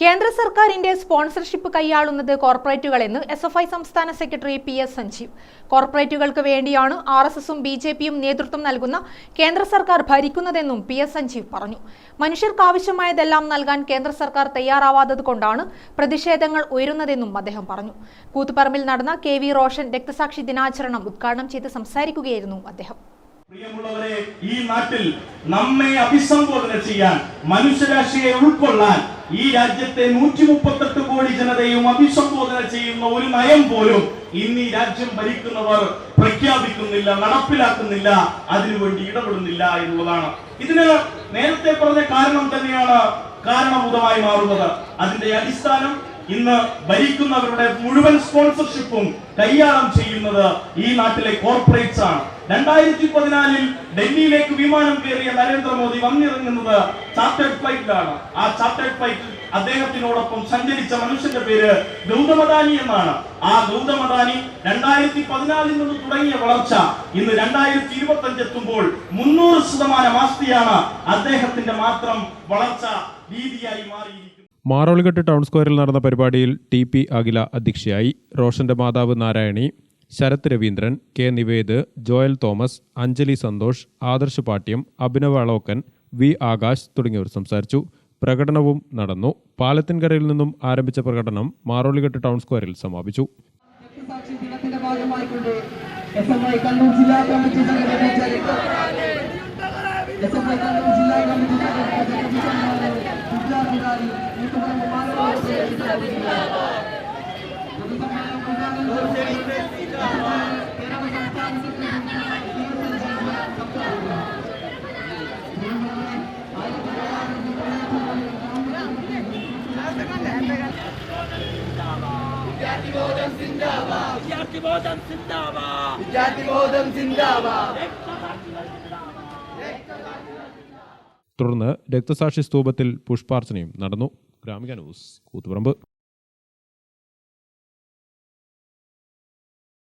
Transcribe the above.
കേന്ദ്ര സർക്കാരിന്റെ സ്പോൺസർഷിപ്പ് കൈയാളുന്നത് കോർപ്പറേറ്റുകളെന്ന് എസ് എഫ് ഐ സംസ്ഥാന സെക്രട്ടറി പി എസ് സഞ്ജീവ്. കോർപ്പറേറ്റുകൾക്ക് വേണ്ടിയാണ് ആർ എസ് എസും ബി ജെ പിയും നേതൃത്വം നൽകുന്ന കേന്ദ്ര സർക്കാർ ഭരിക്കുന്നതെന്നും പി എസ് സഞ്ജീവ് പറഞ്ഞു. മനുഷ്യർക്ക് ആവശ്യമായതെല്ലാം നൽകാൻ കേന്ദ്ര സർക്കാർ തയ്യാറാവാത്തത് കൊണ്ടാണ് പ്രതിഷേധങ്ങൾ ഉയരുന്നതെന്നും അദ്ദേഹം പറഞ്ഞു. കൂത്തുപറമ്പിൽ നടന്ന കെ വി റോഷൻ രക്തസാക്ഷി ദിനാചരണം ഉദ്ഘാടനം ചെയ്ത് സംസാരിക്കുകയായിരുന്നു അദ്ദേഹം. പ്രിയമുള്ളവരെ ഈ നാട്ടിൽ നമ്മെ അഭിസംബോധന ചെയ്യാൻ മനുഷ്യരാശിയെ ഉൾക്കൊള്ളാൻ ഈ രാജ്യത്തെ നൂറ്റി മുപ്പത്തെട്ട് കോടി ജനതയും അഭിസംബോധന ചെയ്യുന്ന ഒരു നയം പോലും ഇന്ന് ഈ രാജ്യം ഭരിക്കുന്നവർ പ്രഖ്യാപിക്കുന്നില്ല നടപ്പിലാക്കുന്നില്ല അതിനുവേണ്ടി ഇടപെടുന്നില്ല എന്നുള്ളതാണ്. ഇതിന് നേരത്തെ പറഞ്ഞ കാരണം തന്നെയാണ് കാരണഭൂതമായി മാറുന്നത്. അതിന്റെ അടിസ്ഥാനം ഇന്ന് ഭരിക്കുന്നവരുടെ മുഴുവൻ സ്പോൺസർഷിപ്പും കൈയാളം ചെയ്യുന്നത് ഈ നാട്ടിലെ കോർപ്പറേറ്റ്സ് ആണ്. രണ്ടായിരത്തി പതിനാലിൽ ഡൽഹിയിലേക്ക് വിമാനം കയറിയ നരേന്ദ്രമോദി വന്നിറങ്ങുന്നത് ചാർട്ടേഡ് ഫ്ലൈറ്റിലാണ് ആ ചാർട്ടേഡ് ഫ്ലൈറ്റിൽ അദ്ദേഹത്തിനോടൊപ്പം സഞ്ചരിച്ച മനുഷ്യന്റെ പേര് ഗൗതമദാനി എന്നാണ്. ആ ഗൗതമദാനി രണ്ടായിരത്തി പതിനാലിൽ നിന്ന് തുടങ്ങിയ വളർച്ച ഇന്ന് രണ്ടായിരത്തി ഇരുപത്തി അഞ്ച് എത്തുമ്പോൾ മുന്നൂറ് ശതമാനം ആസ്തിയാണ് അദ്ദേഹത്തിന്റെ മാത്രം വളർച്ച രീതിയായി മാറിയിരിക്കുന്നത്. മാറോളിഘട്ട് ടൗൺ സ്ക്വയറിൽ നടന്ന പരിപാടിയിൽ ടി പി അഖില അധ്യക്ഷയായി. റോഷന്റെ മാതാവ് Narayani Sarath Raveendran K Nived Joel Thomas Anjali Santhosh Adarsh Pattiam Abhinav Alokkan V Akash തുടങ്ങിയവർ സംസാരിച്ചു. പ്രകടനവും നടന്നു. പാലത്തിൻകരയിൽ നിന്നും ആരംഭിച്ച പ്രകടനം മാറോളിഘട്ട് ടൗൺ സ്ക്വയറിൽ സമാപിച്ചു. എസ് എം ഐ കണ്ണൂർ ജില്ലാ കമ്മിറ്റി സംഘടിപ്പിച്ച രക്ത- എസ് എഫ് ഐ കണ്ണൂർ ജില്ലാ കമ്മിറ്റി സംഘടിപ്പിച്ച രക്തസമ്മാനം വിദ്യാർത്ഥികാരി കൂത്തുപറമ്പ് മാനവ പൊതുസമ്മേളനം ഉദ്ഘാടനം ചെയ്തുകൊണ്ട് കേരള സംസ്ഥാന സെക്രട്ടറി പി. എസ്. സഞ്ജീവ് സംസാരിക്കുന്നു. തുടർന്ന് രക്തസാക്ഷി സ്തൂപത്തിൽ പുഷ്പാർച്ചനയും നടന്നു. ഗ്രാമിക ന്യൂസ് കൂത്തുപറമ്പ്.